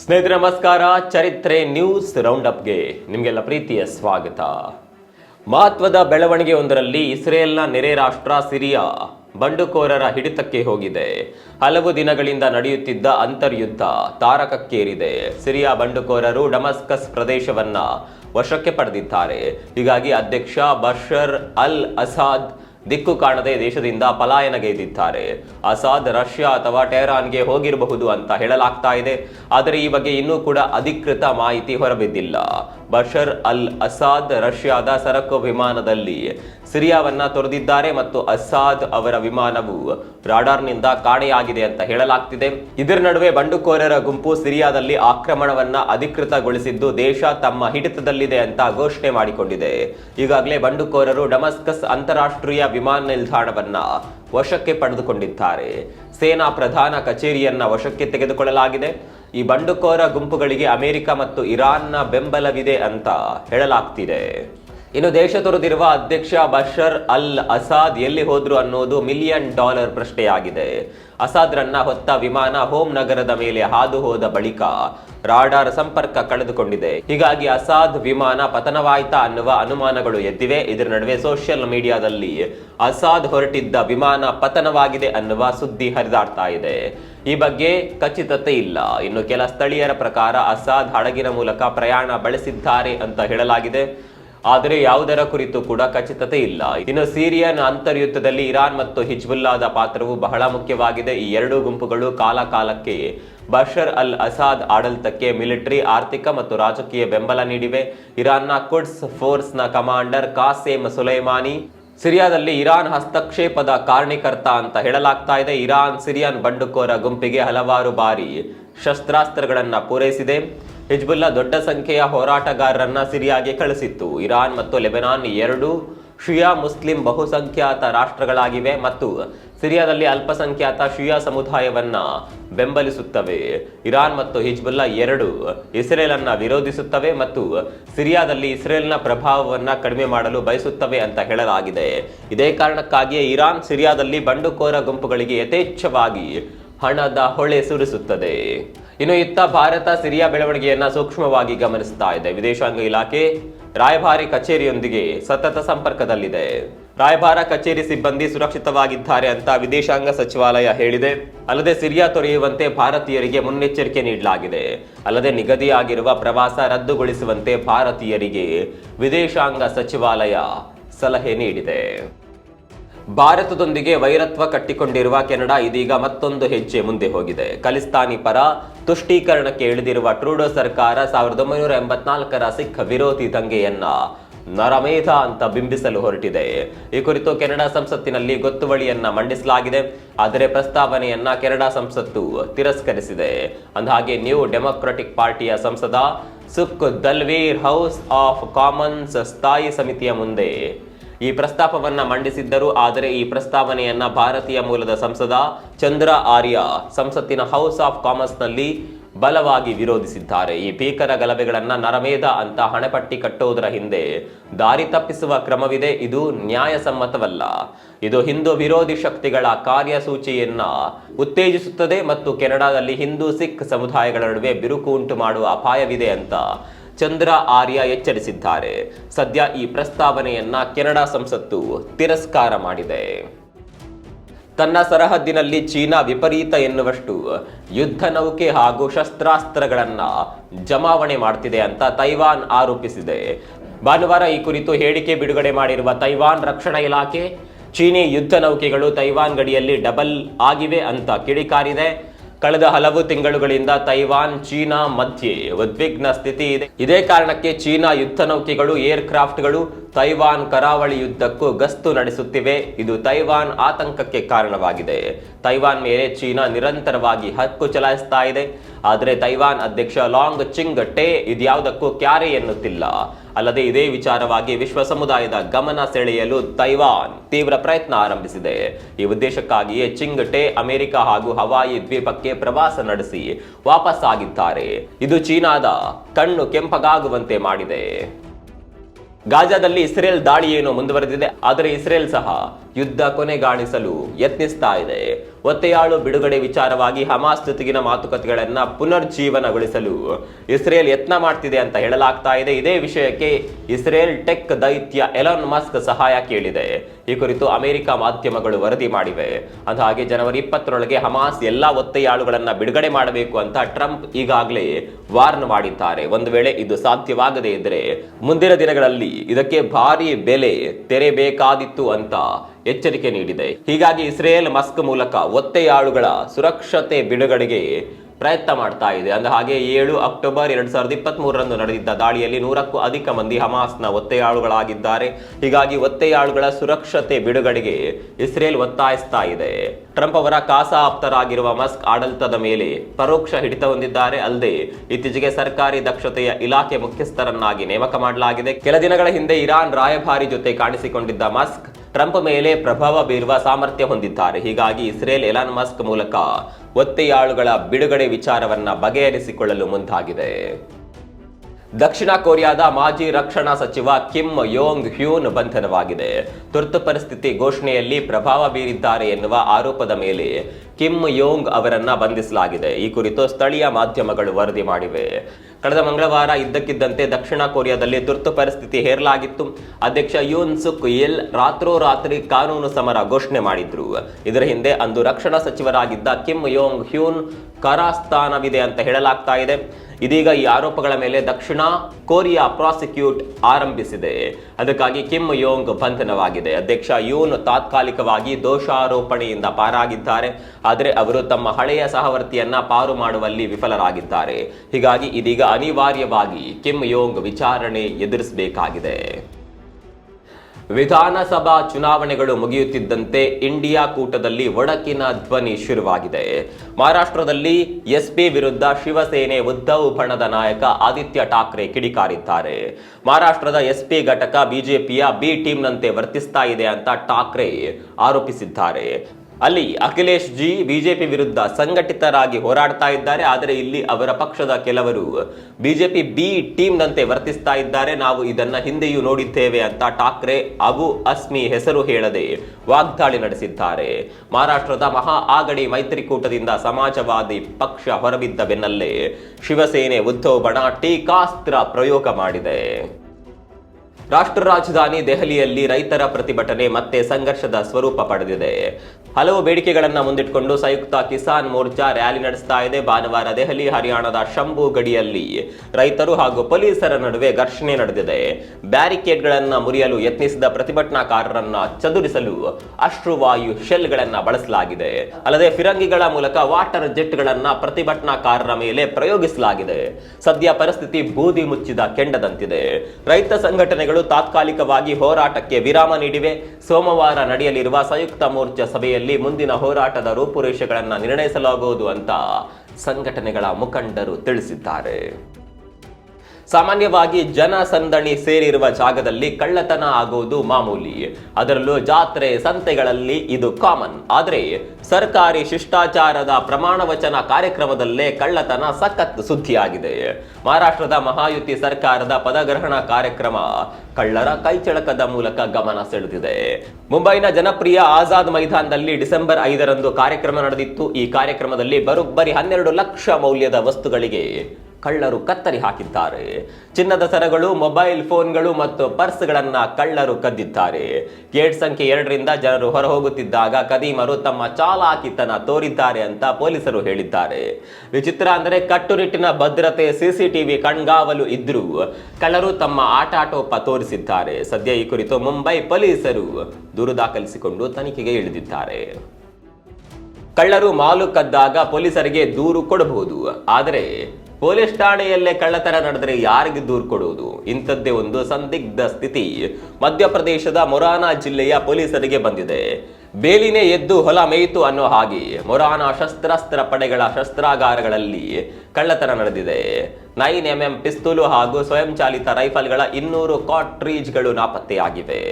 ಸ್ನೇಹಿತರೆ, ನಮಸ್ಕಾರ. ಚರಿತ್ರೆ ನ್ಯೂಸ್ ರೌಂಡ್ ಅಪ್ಗೆ ನಿಮಗೆಲ್ಲ ಪ್ರೀತಿಯ ಸ್ವಾಗತ. ಮಹತ್ವದ ಬೆಳವಣಿಗೆಯೊಂದರಲ್ಲಿ ಇಸ್ರೇಲ್ನ ನೆರೆ ರಾಷ್ಟ್ರ ಸಿರಿಯಾ ಬಂಡುಕೋರರ ಹಿಡಿತಕ್ಕೆ ಹೋಗಿದೆ. ಹಲವು ದಿನಗಳಿಂದ ನಡೆಯುತ್ತಿದ್ದ ಅಂತರ್ಯುದ್ಧ ತಾರಕಕ್ಕೇರಿದೆ. ಸಿರಿಯಾ ಬಂಡುಕೋರರು ಡಮಸ್ಕಸ್ ಪ್ರದೇಶವನ್ನ ವಶಕ್ಕೆ ಪಡೆದಿದ್ದಾರೆ. ಹೀಗಾಗಿ ಅಧ್ಯಕ್ಷ ಬಷರ್ ಅಲ್ ಅಸಾದ್ ದಿಕ್ಕು ಕಾಣದೆ ದೇಶದಿಂದ ಪಲಾಯನಗೈದಿದ್ದಾರೆ ಅಸಾದ್ ರಷ್ಯಾ ಅಥವಾ ಟೆಹರಾನ್ಗೆ ಹೋಗಿರಬಹುದು ಅಂತ ಹೇಳಲಾಗ್ತಾ ಇದೆ. ಆದರೆ ಈ ಬಗ್ಗೆ ಇನ್ನೂ ಕೂಡ ಅಧಿಕೃತ ಮಾಹಿತಿ ಹೊರಬಿದ್ದಿಲ್ಲ. ಬಶರ್ ಅಲ್ ಅಸಾದ್ ರಷ್ಯಾದ ಸರಕು ವಿಮಾನದಲ್ಲಿ ಸಿರಿಯಾವನ್ನ ತೊರೆದಿದ್ದಾರೆ ಮತ್ತು ಅಸಾದ್ ಅವರ ವಿಮಾನವು ರಾಡಾರ್ನಿಂದ ಕಾಣೆಯಾಗಿದೆ ಅಂತ ಹೇಳಲಾಗ್ತಿದೆ. ಇದರ ನಡುವೆ ಬಂಡುಕೋರರ ಗುಂಪು ಸಿರಿಯಾದಲ್ಲಿ ಆಕ್ರಮಣವನ್ನ ಅಧಿಕೃತಗೊಳಿಸಿದ್ದು ದೇಶ ತಮ್ಮ ಹಿಡಿತದಲ್ಲಿದೆ ಅಂತ ಘೋಷಣೆ ಮಾಡಿಕೊಂಡಿದೆ. ಈಗಾಗಲೇ ಬಂಡುಕೋರರು ಡಮಸ್ಕಸ್ ಅಂತಾರಾಷ್ಟ್ರೀಯ ವಿಮಾನ ನಿಲ್ದಾಣವನ್ನ ವಶಕ್ಕೆ ಪಡೆದುಕೊಂಡಿದ್ದಾರೆ. ಸೇನಾ ಪ್ರಧಾನ ಕಚೇರಿಯನ್ನ ವಶಕ್ಕೆ ತೆಗೆದುಕೊಳ್ಳಲಾಗಿದೆ. ಈ ಬಂಡುಕೋರ ಗುಂಪುಗಳಿಗೆ ಅಮೆರಿಕ ಮತ್ತು ಇರಾನ್ನ ಬೆಂಬಲವಿದೆ ಅಂತ ಹೇಳಲಾಗ್ತಿದೆ. ಇನ್ನು ದೇಶ ತೊರೆದಿರುವ ಅಧ್ಯಕ್ಷ ಬಷರ್ ಅಲ್ ಅಸಾದ್ ಎಲ್ಲಿ ಹೋದ್ರು ಅನ್ನೋದು ಮಿಲಿಯನ್ ಡಾಲರ್ ಪ್ರಶ್ನೆಯಾಗಿದೆ. ಅಸಾದ್ರನ್ನ ಹೊತ್ತ ವಿಮಾನ ಹೋಮ್ ನಗರದ ಮೇಲೆ ಹಾದು ಹೋದ ಬಳಿಕ ರಾಡಾರ್ ಸಂಪರ್ಕ ಕಳೆದುಕೊಂಡಿದೆ. ಹೀಗಾಗಿ ಅಸಾದ್ ವಿಮಾನ ಪತನವಾಯ್ತಾ ಅನ್ನುವ ಅನುಮಾನಗಳು ಎದ್ದಿವೆ. ಇದರ ನಡುವೆ ಸೋಷಿಯಲ್ ಮೀಡಿಯಾದಲ್ಲಿ ಅಸಾದ್ ಹೊರಟಿದ್ದ ವಿಮಾನ ಪತನವಾಗಿದೆ ಅನ್ನುವ ಸುದ್ದಿ ಹರಿದಾಡ್ತಾ ಇದೆ. ಈ ಬಗ್ಗೆ ಖಚಿತತೆ ಇಲ್ಲ. ಇನ್ನು ಕೆಲ ಸ್ಥಳೀಯರ ಪ್ರಕಾರ ಅಸಾದ್ ಹಡಗಿನ ಮೂಲಕ ಪ್ರಯಾಣ ಬಳಸಿದ್ದಾರೆ ಅಂತ ಹೇಳಲಾಗಿದೆ. ಆದರೆ ಯಾವುದರ ಕುರಿತು ಕೂಡ ಖಚಿತತೆ ಇಲ್ಲ. ಇನ್ನು ಸಿರಿಯನ್ ಅಂತರ್ಯುದ್ಧದಲ್ಲಿ ಇರಾನ್ ಮತ್ತು ಹಿಜ್ಬುಲ್ಲಾದ ಪಾತ್ರವು ಬಹಳ ಮುಖ್ಯವಾಗಿದೆ. ಈ ಎರಡೂ ಗುಂಪುಗಳು ಕಾಲ ಕಾಲಕ್ಕೆ ಬಷರ್ ಅಲ್ ಅಸಾದ್ ಆಡಳಿತಕ್ಕೆ ಮಿಲಿಟರಿ, ಆರ್ಥಿಕ ಮತ್ತು ರಾಜಕೀಯ ಬೆಂಬಲ ನೀಡಿವೆ. ಇರಾನ್ನ ಕುಡ್ಸ್ ಫೋರ್ಸ್ನ ಕಮಾಂಡರ್ ಕಾಸೇಮ್ ಸುಲೈಮಾನಿ, ಸಿರಿಯಾದಲ್ಲಿ ಇರಾನ್ ಹಸ್ತಕ್ಷೇಪದ ಕಾರಣಿಕರ್ತ ಅಂತ ಹೇಳಲಾಗ್ತಾ ಇದೆ. ಇರಾನ್ ಸಿರಿಯನ್ ಬಂಡುಕೋರ ಗುಂಪಿಗೆ ಹಲವಾರು ಬಾರಿ ಶಸ್ತ್ರಾಸ್ತ್ರಗಳನ್ನು ಪೂರೈಸಿದೆ. ಹಿಜ್ಬುಲ್ಲಾ ದೊಡ್ಡ ಸಂಖ್ಯೆಯ ಹೋರಾಟಗಾರರನ್ನ ಸಿರಿಯಾಗೆ ಕಳಿಸಿತ್ತು. ಇರಾನ್ ಮತ್ತು ಲೆಬನಾನ್ ಎರಡು ಶಿಯಾ ಮುಸ್ಲಿಂ ಬಹುಸಂಖ್ಯಾತ ರಾಷ್ಟ್ರಗಳಾಗಿವೆ ಮತ್ತು ಸಿರಿಯಾದಲ್ಲಿ ಅಲ್ಪಸಂಖ್ಯಾತ ಶಿಯಾ ಸಮುದಾಯವನ್ನ ಬೆಂಬಲಿಸುತ್ತವೆ. ಇರಾನ್ ಮತ್ತು ಹಿಜ್ಬುಲ್ಲಾ ಎರಡು ಇಸ್ರೇಲ್ ಅನ್ನ ವಿರೋಧಿಸುತ್ತವೆ ಮತ್ತು ಸಿರಿಯಾದಲ್ಲಿ ಇಸ್ರೇಲ್ನ ಪ್ರಭಾವವನ್ನ ಕಡಿಮೆ ಮಾಡಲು ಬಯಸುತ್ತವೆ ಅಂತ ಹೇಳಲಾಗಿದೆ. ಇದೇ ಕಾರಣಕ್ಕಾಗಿಯೇ ಇರಾನ್ ಸಿರಿಯಾದಲ್ಲಿ ಬಂಡುಕೋರ ಗುಂಪುಗಳಿಗೆ ಯಥೇಚ್ಛವಾಗಿ ಹಣದ ಹೊಳೆ ಸುರಿಸುತ್ತದೆ. ಇನ್ನು ಇತ್ತ ಭಾರತ, ಸಿರಿಯಾ ಬೆಳವಣಿಗೆಯನ್ನ ಸೂಕ್ಷ್ಮವಾಗಿ ಗಮನಿಸ್ತಾ ಇದೆ. ವಿದೇಶಾಂಗ ಇಲಾಖೆ ರಾಯಭಾರಿ ಕಚೇರಿಯೊಂದಿಗೆ ಸತತ ಸಂಪರ್ಕದಲ್ಲಿದೆ. ರಾಯಭಾರ ಕಚೇರಿ ಸಿಬ್ಬಂದಿ ಸುರಕ್ಷಿತವಾಗಿದ್ದಾರೆ ಅಂತ ವಿದೇಶಾಂಗ ಸಚಿವಾಲಯ ಹೇಳಿದೆ. ಅಲ್ಲದೆ ಸಿರಿಯಾ ತೊರೆಯುವಂತೆ ಭಾರತೀಯರಿಗೆ ಮುನ್ನೆಚ್ಚರಿಕೆ ನೀಡಲಾಗಿದೆ. ಅಲ್ಲದೆ ನಿಗದಿಯಾಗಿರುವ ಪ್ರವಾಸ ರದ್ದುಗೊಳಿಸುವಂತೆ ಭಾರತೀಯರಿಗೆ ವಿದೇಶಾಂಗ ಸಚಿವಾಲಯ ಸಲಹೆ ನೀಡಿದೆ. ಭಾರತದೊಂದಿಗೆ ವೈರತ್ವ ಕಟ್ಟಿಕೊಂಡಿರುವ ಕೆನಡಾ ಇದೀಗ ಮತ್ತೊಂದು ಹೆಜ್ಜೆ ಮುಂದೆ ಹೋಗಿದೆ. ಖಲಿಸ್ತಾನಿ ಪರ ತುಷ್ಟೀಕರಣಕ್ಕೆ ಇಳಿದಿರುವ ಟ್ರೂಡೋ ಸರ್ಕಾರ ಸಾವಿರದ ಒಂಬೈನೂರ ಎಂಬತ್ನಾಲ್ಕರ ಸಿಖ್ ವಿರೋಧಿ ದಂಗೆಯನ್ನ ನರಮೇಧ ಅಂತ ಬಿಂಬಿಸಲು ಹೊರಟಿದೆ. ಈ ಕುರಿತು ಕೆನಡಾ ಸಂಸತ್ತಿನಲ್ಲಿ ಗೊತ್ತುವಳಿಯನ್ನ ಮಂಡಿಸಲಾಗಿದೆ. ಆದರೆ ಪ್ರಸ್ತಾವನೆಯನ್ನ ಕೆನಡಾ ಸಂಸತ್ತು ತಿರಸ್ಕರಿಸಿದೆ. ಅಂದಹಾಗೆ ನ್ಯೂ ಡೆಮೊಕ್ರೆಟಿಕ್ ಪಾರ್ಟಿಯ ಸಂಸದ Sukh Dhaliwal House of Commons ಸ್ಥಾಯಿ ಸಮಿತಿಯ ಮುಂದೆ ಈ ಪ್ರಸ್ತಾಪವನ್ನ ಮಂಡಿಸಿದ್ದರು. ಆದರೆ ಈ ಪ್ರಸ್ತಾವನೆಯನ್ನ ಭಾರತೀಯ ಮೂಲದ ಸಂಸದ ಚಂದ್ರ ಆರ್ಯ ಸಂಸತ್ತಿನ ಹೌಸ್ ಆಫ್ ಕಾಮರ್ಸ್ನಲ್ಲಿ ಬಲವಾಗಿ ವಿರೋಧಿಸಿದ್ದಾರೆ. ಈ ಭೀಕರ ಗಲಭೆಗಳನ್ನ ನರಮೇಧ ಅಂತ ಹಣೆಪಟ್ಟಿ ಕಟ್ಟುವುದರ ಹಿಂದೆ ದಾರಿ ತಪ್ಪಿಸುವ ಕ್ರಮವಿದೆ. ಇದು ನ್ಯಾಯಸಮ್ಮತವಲ್ಲ. ಇದು ಹಿಂದೂ ವಿರೋಧಿ ಶಕ್ತಿಗಳ ಕಾರ್ಯಸೂಚಿಯನ್ನ ಉತ್ತೇಜಿಸುತ್ತದೆ ಮತ್ತು ಕೆನಡಾದಲ್ಲಿ ಹಿಂದೂ ಸಿಖ್ ಸಮುದಾಯಗಳ ನಡುವೆ ಬಿರುಕು ಉಂಟು ಮಾಡುವ ಅಪಾಯವಿದೆ ಅಂತ ಚಂದ್ರ ಆರ್ಯ ಎಚ್ಚರಿಸಿದ್ದಾರೆ. ಸದ್ಯ ಈ ಪ್ರಸ್ತಾವನೆಯನ್ನ ಕೆನಡಾ ಸಂಸತ್ತು ತಿರಸ್ಕಾರ ಮಾಡಿದೆ. ತನ್ನ ಸರಹದ್ದಿನಲ್ಲಿ ಚೀನಾ ವಿಪರೀತ ಎನ್ನುವಷ್ಟು ಯುದ್ಧ ನೌಕೆ ಹಾಗೂ ಶಸ್ತ್ರಾಸ್ತ್ರಗಳನ್ನ ಜಮಾವಣೆ ಮಾಡ್ತಿದೆ ಅಂತ ತೈವಾನ್ ಆರೋಪಿಸಿದೆ. ಭಾನುವಾರ ಈ ಕುರಿತು ಹೇಳಿಕೆ ಬಿಡುಗಡೆ ಮಾಡಿರುವ ತೈವಾನ್ ರಕ್ಷಣಾ ಇಲಾಖೆ, ಚೀನಿ ಯುದ್ಧ ನೌಕೆಗಳು ತೈವಾನ್ ಗಡಿಯಲ್ಲಿ ಡಬಲ್ ಆಗಿವೆ ಅಂತ ಕಿಡಿಕಾರಿದೆ. ಕಳೆದ ಹಲವು ತಿಂಗಳುಗಳಿಂದ ತೈವಾನ್, ಚೀನಾ ಮಧ್ಯೆ ಉದ್ವಿಗ್ನ ಸ್ಥಿತಿ ಇದೆ. ಇದೇ ಕಾರಣಕ್ಕೆ ಚೀನಾ ಯುದ್ಧ ನೌಕೆಗಳು ಏರ್ ಕ್ರಾಫ್ಟ್ಗಳು ತೈವಾನ್ ಕರಾವಳಿ ಯುದ್ಧಕ್ಕೂ ಗಸ್ತು ನಡೆಸುತ್ತಿವೆ. ಇದು ತೈವಾನ್ ಆತಂಕಕ್ಕೆ ಕಾರಣವಾಗಿದೆ. ತೈವಾನ್ ಮೇಲೆ ಚೀನಾ ನಿರಂತರವಾಗಿ ಹಕ್ಕು ಚಲಾಯಿಸ್ತಾ ಇದೆ. ಆದರೆ ತೈವಾನ್ ಅಧ್ಯಕ್ಷ ಲಾಂಗ್ ಚಿಂಗ್ ಟೇ ಇದ್ಯಾವುದಕ್ಕೂ ಕ್ಯಾರೆ ಎನ್ನುತ್ತಿಲ್ಲ. ಅಲ್ಲದೆ ಇದೇ ವಿಚಾರವಾಗಿ ವಿಶ್ವ ಸಮುದಾಯದ ಗಮನ ಸೆಳೆಯಲು ತೈವಾನ್ ತೀವ್ರ ಪ್ರಯತ್ನ ಆರಂಭಿಸಿದೆ. ಈ ಉದ್ದೇಶಕ್ಕಾಗಿಯೇ ಚಿಂಗ್ ಟೆ ಅಮೆರಿಕ ಹಾಗೂ ಹವಾಯಿ ದ್ವೀಪಕ್ಕೆ ಪ್ರವಾಸ ನಡೆಸಿ ವಾಪಸ್ ಆಗಿದ್ದಾರೆ ಇದು ಚೀನಾದ ಕಣ್ಣು ಕೆಂಪಗಾಗುವಂತೆ ಮಾಡಿದೆ. ಗಾಜಾದಲ್ಲಿ ಇಸ್ರೇಲ್ ದಾಳಿ ಮುಂದುವರೆದಿದೆ, ಆದರೆ ಇಸ್ರೇಲ್ ಸಹ ಯುದ್ಧ ಕೊನೆಗಾಣಿಸಲು ಯತ್ನಿಸ್ತಾ ಇದೆ. ಒತ್ತೆಯಾಳು ಬಿಡುಗಡೆ ವಿಚಾರವಾಗಿ ಹಮಾಸ್ ಜೊತೆಗಿನ ಮಾತುಕತೆಗಳನ್ನು ಪುನರ್ಜೀವನಗೊಳಿಸಲು ಇಸ್ರೇಲ್ ಯತ್ನ ಮಾಡ್ತಿದೆ ಅಂತ ಹೇಳಲಾಗ್ತಾ ಇದೆ. ಇದೇ ವಿಷಯಕ್ಕೆ ಇಸ್ರೇಲ್ ಟೆಕ್ ದೈತ್ಯ ಎಲಾನ್ ಮಸ್ಕ್ ಸಹಾಯ ಕೇಳಿದೆ. ಈ ಕುರಿತು ಅಮೆರಿಕ ಮಾಧ್ಯಮಗಳು ವರದಿ ಮಾಡಿವೆ. ಹಾಗೆ ಜನವರಿ ಇಪ್ಪತ್ತರೊಳಗೆ ಹಮಾಸ್ ಎಲ್ಲಾ ಒತ್ತೆಯಾಳುಗಳನ್ನು ಬಿಡುಗಡೆ ಮಾಡಬೇಕು ಅಂತ ಟ್ರಂಪ್ ಈಗಾಗಲೇ ವಾರ್ನ್ ಮಾಡಿದ್ದಾರೆ. ಒಂದು ವೇಳೆ ಇದು ಸಾಧ್ಯವಾಗದೇ ಇದ್ರೆ ಮುಂದಿನ ದಿನಗಳಲ್ಲಿ ಇದಕ್ಕೆ ಭಾರಿ ಬೆಲೆ ತೆರೆಬೇಕಾದಿತ್ತು ಅಂತ ಎಚ್ಚರಿಕೆ ನೀಡಿದೆ. ಹೀಗಾಗಿ ಇಸ್ರೇಲ್ ಮಸ್ಕ್ ಮೂಲಕ ಒತ್ತೆಯಾಳುಗಳ ಸುರಕ್ಷತೆ ಬಿಡುಗಡೆಗೆ ಪ್ರಯತ್ನ ಮಾಡ್ತಾ ಇದೆ. ಅಂದ ಹಾಗೆ ಏಳು ಅಕ್ಟೋಬರ್ ಎರಡ್ ಸಾವಿರದ ಇಪ್ಪತ್ತ್ ಮೂರರಂದು ನಡೆದಿದ್ದ ದಾಳಿಯಲ್ಲಿ ನೂರಕ್ಕೂ ಅಧಿಕ ಮಂದಿ ಹಮಾಸ್ನ ಒತ್ತೆಯಾಳುಗಳಾಗಿದ್ದಾರೆ. ಹೀಗಾಗಿ ಒತ್ತೆಯಾಳುಗಳ ಸುರಕ್ಷತೆ ಬಿಡುಗಡೆಗೆ ಇಸ್ರೇಲ್ ಒತ್ತಾಯಿಸ್ತಾ ಇದೆ. ಟ್ರಂಪ್ ಅವರ ಕಾಸಾ ಆಪ್ತರಾಗಿರುವ ಮಸ್ಕ್ ಆಡಳಿತದ ಮೇಲೆ ಪರೋಕ್ಷ ಹಿಡಿತ ಹೊಂದಿದ್ದಾರೆ. ಅಲ್ಲದೆ ಇತ್ತೀಚೆಗೆ ಸರ್ಕಾರಿ ದಕ್ಷತೆಯ ಇಲಾಖೆ ಮುಖ್ಯಸ್ಥರನ್ನಾಗಿ ನೇಮಕ ಮಾಡಲಾಗಿದೆ. ಕೆಲ ದಿನಗಳ ಹಿಂದೆ ಇರಾನ್ ರಾಯಭಾರಿ ಜೊತೆ ಕಾಣಿಸಿಕೊಂಡಿದ್ದ ಮಸ್ಕ್ ಟ್ರಂಪ್ ಮೇಲೆ ಪ್ರಭಾವ ಬೀರುವ ಸಾಮರ್ಥ್ಯ ಹೊಂದಿದ್ದಾರೆ. ಹೀಗಾಗಿ ಇಸ್ರೇಲ್ ಎಲಾನ್ ಮಸ್ಕ್ ಮೂಲಕ ಒತ್ತೆಯಾಳುಗಳ ಬಿಡುಗಡೆ ವಿಚಾರವನ್ನ ಬಗೆಹರಿಸಿಕೊಳ್ಳಲು ಮುಂದಾಗಿದೆ. ದಕ್ಷಿಣ ಕೊರಿಯಾದ ಮಾಜಿ ರಕ್ಷಣಾ ಸಚಿವ ಕಿಮ್ ಯೋಂಗ್ ಹ್ಯೂನ್ ಬಂಧನವಾಗಿದೆ. ತುರ್ತು ಪರಿಸ್ಥಿತಿ ಘೋಷಣೆಯಲ್ಲಿ ಪ್ರಭಾವ ಬೀರಿದ್ದಾರೆ ಎನ್ನುವ ಆರೋಪದ ಮೇಲೆ ಕಿಮ್ ಯೋಂಗ್ ಅವರನ್ನ ಬಂಧಿಸಲಾಗಿದೆ. ಈ ಕುರಿತು ಸ್ಥಳೀಯ ಮಾಧ್ಯಮಗಳು ವರದಿ ಮಾಡಿವೆ. ಕಳೆದ ಮಂಗಳವಾರ ಇದ್ದಕ್ಕಿದ್ದಂತೆ ದಕ್ಷಿಣ ಕೊರಿಯಾದಲ್ಲಿ ತುರ್ತು ಪರಿಸ್ಥಿತಿ ಹೇರಲಾಗಿತ್ತು. ಅಧ್ಯಕ್ಷ ಯೂನ್ ಸುಕ್ ಎಲ್ ರಾತ್ರೋರಾತ್ರಿ ಕಾನೂನು ಸಮರ ಘೋಷಣೆ ಮಾಡಿದ್ರು. ಇದರ ಹಿಂದೆ ಅಂದು ರಕ್ಷಣಾ ಸಚಿವರಾಗಿದ್ದ ಕಿಮ್ ಯೋಂಗ್ ಹ್ಯೂನ್ ಕರಾಸ್ಥಾನವಿದೆ ಅಂತ ಹೇಳಲಾಗ್ತಾ ಇದೆ. ಇದೀಗ ಈ ಆರೋಪಗಳ ಮೇಲೆ ದಕ್ಷಿಣ ಕೊರಿಯಾ ಪ್ರಾಸಿಕ್ಯೂಟ್ ಆರಂಭಿಸಿದೆ. ಅದಕ್ಕಾಗಿ ಕಿಮ್ ಯೋಂಗ್ ಬಂಧನವಾಗಿದೆ. ಅಧ್ಯಕ್ಷ ಯೂನ್ ತಾತ್ಕಾಲಿಕವಾಗಿ ದೋಷಾರೋಪಣೆಯಿಂದ ಪಾರಾಗಿದ್ದಾರೆ. ಆದರೆ ಅವರು ತಮ್ಮ ಹಳೆಯ ಸಹವರ್ತಿಯನ್ನ ಪಾರು ಮಾಡುವಲ್ಲಿ ವಿಫಲರಾಗಿದ್ದಾರೆ. ಹೀಗಾಗಿ ಇದೀಗ ಅನಿವಾರ್ಯವಾಗಿ ಕಿಮ್ ಯೋಂಗ್ ವಿಚಾರಣೆ ಎದುರಿಸಬೇಕಾಗಿದೆ. ವಿಧಾನಸಭಾ ಚುನಾವಣೆಗಳು ಮುಗಿಯುತ್ತಿದ್ದಂತೆ ಇಂಡಿಯಾ ಕೂಟದಲ್ಲಿ ಒಡಕಿನ ಧ್ವನಿ ಶುರುವಾಗಿದೆ. ಮಹಾರಾಷ್ಟ್ರದಲ್ಲಿ ಎಸ್ಪಿ ವಿರುದ್ಧ ಶಿವಸೇನೆ ಉದ್ಧವ್ ಬಣದ ನಾಯಕ ಆದಿತ್ಯ ಠಾಕ್ರೆ ಕಿಡಿಕಾರಿದ್ದಾರೆ. ಮಹಾರಾಷ್ಟ್ರದ ಎಸ್ಪಿ ಘಟಕ ಬಿಜೆಪಿಯ ಬಿ ಟೀಮ್ನಂತೆ ವರ್ತಿಸ್ತಾ ಇದೆ ಅಂತ ಠಾಕ್ರೆ ಆರೋಪಿಸಿದ್ದಾರೆ. ಅಲ್ಲಿ ಅಖಿಲೇಶ್ ಜಿ ಬಿಜೆಪಿ ವಿರುದ್ಧ ಸಂಘಟಿತರಾಗಿ ಹೋರಾಡ್ತಾ ಇದ್ದಾರೆ. ಆದರೆ ಇಲ್ಲಿ ಅವರ ಪಕ್ಷದ ಕೆಲವರು ಬಿಜೆಪಿ ಬಿ ಟೀಮ್ನಂತೆ ವರ್ತಿಸ್ತಾ ಇದ್ದಾರೆ. ನಾವು ಇದನ್ನ ಹಿಂದೆಯೂ ನೋಡಿದ್ದೇವೆ ಅಂತ ಠಾಕ್ರೆ ಅಬು ಅಸ್ಮಿ ಹೆಸರು ಹೇಳದೆ ವಾಗ್ದಾಳಿ ನಡೆಸಿದ್ದಾರೆ. ಮಹಾರಾಷ್ಟ್ರದ ಮಹಾ ಆಗಡಿ ಮೈತ್ರಿಕೂಟದಿಂದ ಸಮಾಜವಾದಿ ಪಕ್ಷ ಹೊರಬಿದ್ದ ಬೆನ್ನಲ್ಲೇ ಶಿವಸೇನೆ ಉದ್ಧವ್ ಬಣ ಟೀಕಾಸ್ತ್ರ ಪ್ರಯೋಗ ಮಾಡಿದೆ. ರಾಷ್ಟ್ರ ರಾಜಧಾನಿ ದೆಹಲಿಯಲ್ಲಿ ರೈತರ ಪ್ರತಿಭಟನೆ ಮತ್ತೆ ಸಂಘರ್ಷದ ಸ್ವರೂಪ ಪಡೆದಿದೆ. ಹಲವು ಬೇಡಿಕೆಗಳನ್ನು ಮುಂದಿಟ್ಟುಕೊಂಡು ಸಂಯುಕ್ತ ಕಿಸಾನ್ ಮೋರ್ಚಾ ರ್ಯಾಲಿ ನಡೆಸ್ತಾ ಇದೆ. ಭಾನುವಾರ ದೆಹಲಿ, ಹರಿಯಾಣದ ಶಂಭು ಗಡಿಯಲ್ಲಿ ರೈತರು ಹಾಗೂ ಪೊಲೀಸರ ನಡುವೆ ಘರ್ಷಣೆ ನಡೆದಿದೆ. ಬ್ಯಾರಿಕೇಡ್ಗಳನ್ನು ಮುರಿಯಲು ಯತ್ನಿಸಿದ ಪ್ರತಿಭಟನಾಕಾರರನ್ನ ಚದುರಿಸಲು ಅಶ್ರುವಾಯು ಶೆಲ್ಗಳನ್ನು ಬಳಸಲಾಗಿದೆ. ಅಲ್ಲದೆ ಫಿರಂಗಿಗಳ ಮೂಲಕ ವಾಟರ್ ಜೆಟ್ಗಳನ್ನು ಪ್ರತಿಭಟನಾಕಾರರ ಮೇಲೆ ಪ್ರಯೋಗಿಸಲಾಗಿದೆ. ಸದ್ಯ ಪರಿಸ್ಥಿತಿ ಬೂದಿ ಮುಚ್ಚಿದ ಕೆಂಡದಂತಿದೆ. ರೈತ ಸಂಘಟನೆಗಳು ತಾತ್ಕಾಲಿಕವಾಗಿ ಹೋರಾಟಕ್ಕೆ ವಿರಾಮ ನೀಡಿವೆ. ಸೋಮವಾರ ನಡೆಯಲಿರುವ ಸಂಯುಕ್ತ ಮೋರ್ಚಾ ಸಭೆಯಲ್ಲಿ ಮುಂದಿನ ಹೋರಾಟದ ರೂಪುರೇಷೆಗಳನ್ನು ನಿರ್ಣಯಿಸಲಾಗುವುದು ಅಂತ ಸಂಘಟನೆಗಳ ಮುಖಂಡರು ತಿಳಿಸಿದ್ದಾರೆ. ಸಾಮಾನ್ಯವಾಗಿ ಜನಸಂದಣಿ ಸೇರಿರುವ ಜಾಗದಲ್ಲಿ ಕಳ್ಳತನ ಆಗುವುದು ಮಾಮೂಲಿ. ಅದರಲ್ಲೂ ಜಾತ್ರೆ ಸಂತೆಗಳಲ್ಲಿ ಇದು ಕಾಮನ್ ಆದರೆ ಸರ್ಕಾರಿ ಶಿಷ್ಟಾಚಾರದ ಪ್ರಮಾಣ ವಚನ ಕಾರ್ಯಕ್ರಮದಲ್ಲೇ ಕಳ್ಳತನ ಸಖತ್ ಸುದ್ದಿಯಾಗಿದೆ. ಮಹಾರಾಷ್ಟ್ರದ ಮಹಾಯುತಿ ಸರ್ಕಾರದ ಪದಗ್ರಹಣ ಕಾರ್ಯಕ್ರಮ ಕಳ್ಳರ ಕೈಚಳಕದ ಮೂಲಕ ಗಮನ ಸೆಳೆದಿದೆ. ಮುಂಬೈನ ಜನಪ್ರಿಯ ಆಜಾದ್ ಮೈದಾನದಲ್ಲಿ ಡಿಸೆಂಬರ್ ಐದರಂದು ಕಾರ್ಯಕ್ರಮ ನಡೆದಿತ್ತು. ಈ ಕಾರ್ಯಕ್ರಮದಲ್ಲಿ ಬರೋಬ್ಬರಿ ಹನ್ನೆರಡು ಲಕ್ಷ ಮೌಲ್ಯದ ವಸ್ತುಗಳಿಗೆ ಕಳ್ಳರು ಕತ್ತರಿ ಹಾಕಿದ್ದಾರೆ. ಚಿನ್ನದ ಸರಗಳು, ಮೊಬೈಲ್ ಫೋನ್ಗಳು ಮತ್ತು ಪರ್ಸ್ಗಳನ್ನ ಕಳ್ಳರು ಕದ್ದಿದ್ದಾರೆ. ಗೇಟ್ ಸಂಖ್ಯೆ ಎರಡರಿಂದ ಜನರು ಹೊರ ಹೋಗುತ್ತಿದ್ದಾಗ ಕದೀಮರು ತಮ್ಮ ಚಾಲಾಕಿತನ ತೋರಿದ್ದಾರೆ ಅಂತ ಪೊಲೀಸರು ಹೇಳಿದ್ದಾರೆ. ವಿಚಿತ್ರ ಅಂದರೆ ಕಟ್ಟುನಿಟ್ಟಿನ ಭದ್ರತೆ, ಸಿಸಿಟಿವಿ ಕಣ್ಗಾವಲು ಇದ್ರೂ ಕಳ್ಳರು ತಮ್ಮ ಆಟಾಟೋಪ ತೋರಿಸಿದ್ದಾರೆ. ಸದ್ಯ ಈ ಕುರಿತು ಮುಂಬೈ ಪೊಲೀಸರು ದೂರು ದಾಖಲಿಸಿಕೊಂಡು ತನಿಖೆಗೆ ಇಳಿದಿದ್ದಾರೆ. ಕಳ್ಳರು ಮಾಲು ಕದ್ದಾಗ ಪೊಲೀಸರಿಗೆ ದೂರು ಕೊಡಬಹುದು. ಆದರೆ ಪೊಲೀಸ್ ಠಾಣೆಯಲ್ಲೇ ಕಳ್ಳತನ ನಡೆದರೆ ಯಾರಿಗೆ ದೂರು ಕೊಡುವುದು? ಇಂಥದ್ದೇ ಒಂದು ಸಂದಿಗ್ಧ ಸ್ಥಿತಿ. ಮಧ್ಯಪ್ರದೇಶದ ಮೊರಾನಾ ಜಿಲ್ಲೆಯ ಪೊಲೀಸರಿಗೆ ಬಂದಿದೆ. ಬೇಲಿನೇ ಎದ್ದು ಹೊಲ ಮೇಯಿತು ಅನ್ನೋ ಹಾಗೆ ಮೊರಾನಾ ಶಸ್ತ್ರಾಸ್ತ್ರ ಪಡೆಗಳ ಶಸ್ತ್ರಾಗಾರಗಳಲ್ಲಿ ಕಳ್ಳತನ ನಡೆದಿದೆ. ನೈನ್ ಎಂಎಂ ಪಿಸ್ತೂಲು ಹಾಗೂ ಸ್ವಯಂಚಾಲಿತ ರೈಫಲ್ಗಳ ಇನ್ನೂರು ಕಾಟ್ರೀಜ್ಗಳು ನಾಪತ್ತೆಯಾಗಿವೆ.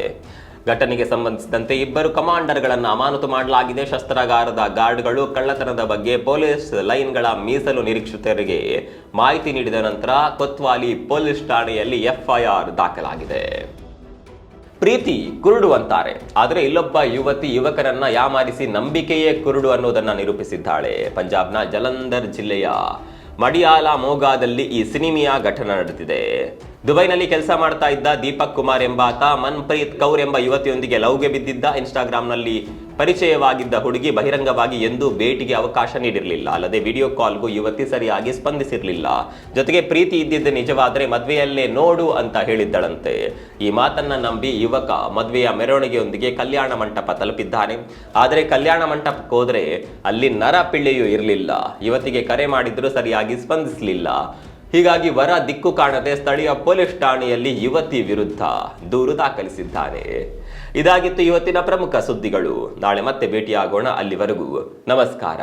ಘಟನೆಗೆ ಸಂಬಂಧಿಸಿದಂತೆ ಇಬ್ಬರು ಕಮಾಂಡರ್ಗಳನ್ನು ಅಮಾನತು ಮಾಡಲಾಗಿದೆ. ಶಸ್ತ್ರಾಗಾರದ ಗಾರ್ಡ್ಗಳು ಕಳ್ಳತನದ ಬಗ್ಗೆ ಪೊಲೀಸ್ ಲೈನ್ಗಳ ಮೀಸಲು ನಿರೀಕ್ಷಿತರಿಗೆ ಮಾಹಿತಿ ನೀಡಿದ ನಂತರ ಕೊತ್ವಾಲಿ ಪೊಲೀಸ್ ಠಾಣೆಯಲ್ಲಿ ಎಫ್ಐಆರ್ ದಾಖಲಾಗಿದೆ. ಪ್ರೀತಿ ಕುರುಡು ಅಂತಾರೆ ಆದರೆ ಇಲ್ಲೊಬ್ಬ ಯುವತಿ ಯುವಕರನ್ನ ಯಾಮಾರಿಸಿ ನಂಬಿಕೆಯೇ ಕುರುಡು ಅನ್ನೋದನ್ನ ನಿರೂಪಿಸಿದ್ದಾಳೆ. ಪಂಜಾಬ್ನ ಜಲಂಧರ್ ಜಿಲ್ಲೆಯ ಮಡಿಯಾಲ ಮೋಗಾದಲ್ಲಿ ಈ ಸಿನಿಮಿಯಾ ಘಟನೆ ನಡೆದಿದೆ. ದುಬೈನಲ್ಲಿ ಕೆಲಸ ಮಾಡ್ತಾ ಇದ್ದ ದೀಪಕ್ ಕುಮಾರ್ ಎಂಬಾತ, ಮನ್ಪ್ರೀತ್ ಕೌರ್ ಎಂಬ ಯುವತಿಯೊಂದಿಗೆ ಲವ್ಗೆ ಬಿದ್ದಿದ್ದ ಇನ್ಸ್ಟಾಗ್ರಾಂನಲ್ಲಿ ಪರಿಚಯವಾಗಿದ್ದ ಹುಡುಗಿ ಬಹಿರಂಗವಾಗಿ ಎಂದೂ ಭೇಟಿಗೆ ಅವಕಾಶ ನೀಡಿರಲಿಲ್ಲ. ಅಲ್ಲದೆ ವಿಡಿಯೋ ಕಾಲ್ಗೂ ಯುವತಿ ಸರಿಯಾಗಿ ಸ್ಪಂದಿಸಿರಲಿಲ್ಲ. ಜೊತೆಗೆ ಪ್ರೀತಿ ಇದ್ದಿದ್ದು ನಿಜವಾದರೆ ಮದ್ವೆಯಲ್ಲೇ ನೋಡು ಅಂತ ಹೇಳಿದ್ದಳಂತೆ. ಈ ಮಾತನ್ನ ನಂಬಿ ಯುವಕ ಮದ್ವೆಯ ಮೆರವಣಿಗೆಯೊಂದಿಗೆ ಕಲ್ಯಾಣ ಮಂಟಪ ತಲುಪಿದ್ದಾನೆ. ಆದರೆ ಕಲ್ಯಾಣ ಮಂಟಪಕ್ಕೆ ಹೋದರೆ ಅಲ್ಲಿ ನರ ಪಿಳ್ಳೆಯೂ ಇರಲಿಲ್ಲ. ಯುವತಿಗೆ ಕರೆ ಮಾಡಿದರೂ ಸರಿಯಾಗಿ ಸ್ಪಂದಿಸಲಿಲ್ಲ. ಹೀಗಾಗಿ ವರ ದಿಕ್ಕು ಕಾಣದೆ ಸ್ಥಳೀಯ ಪೊಲೀಸ್ ಠಾಣೆಯಲ್ಲಿ ಯುವತಿ ವಿರುದ್ಧ ದೂರು ದಾಖಲಿಸಿದ್ದಾನೆ. ಇದಾಗಿತ್ತು ಇವತ್ತಿನ ಪ್ರಮುಖ ಸುದ್ದಿಗಳು. ನಾಳೆ ಮತ್ತೆ ಭೇಟಿಯಾಗೋಣ ಅಲ್ಲಿವರೆಗೂ. ನಮಸ್ಕಾರ.